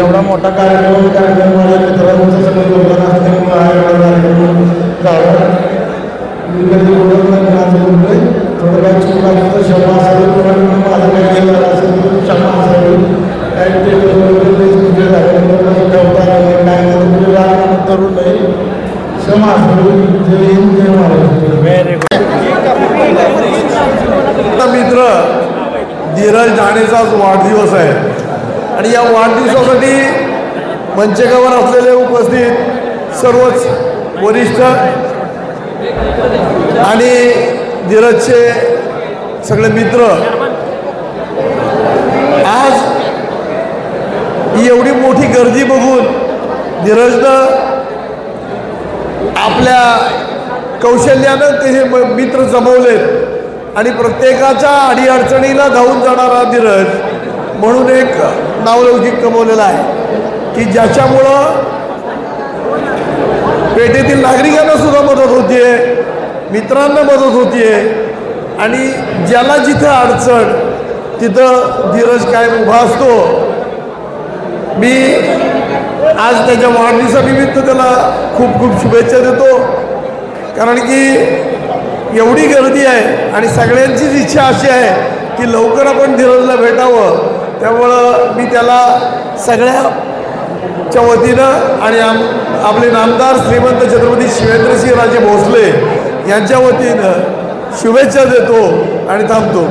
एवढा मोठा कार्यक्रम कार्यक्रम व्हेरी आपला मित्र धीरज जाणेचाच वाढदिवस आहे. आणि या वाढदिवसासाठी मंचकावर असलेले उपस्थित सर्वच वरिष्ठ आणि धीरजचे सगळे मित्र आज ही एवढी मोठी गर्दी बघून धीरजनं आपल्या कौशल्यानं ते हे म- मित्र जमवलेत. आणि प्रत्येकाच्या अडीअडचणीला धावून जाणारा धीरज म्हणून एक नावलौकिक कमवलेला आहे. की ज्याच्यामुळं पेठेतील नागरिकांना सुद्धा मदत होतीये मित्रांना मदत होतीये. आणि ज्याला जिथं अडचण तिथं धीरज कायम उभा असतो. मी आज त्याच्या वाढदिवसानिमित्त त्याला खूप खूप शुभेच्छा देतो. कारण की एवढी गर्दी आहे आणि सगळ्यांचीच इच्छा अशी आहे की लवकर आपण धीरजला भेटावं. त्यामुळं मी त्याला सगळ्याच्या वतीनं आणि आम आपले नामदार श्रीमंत छत्रपती शिवेंद्रसिंह राजे भोसले यांच्या वतीनं शुभेच्छा देतो आणि थांबतो.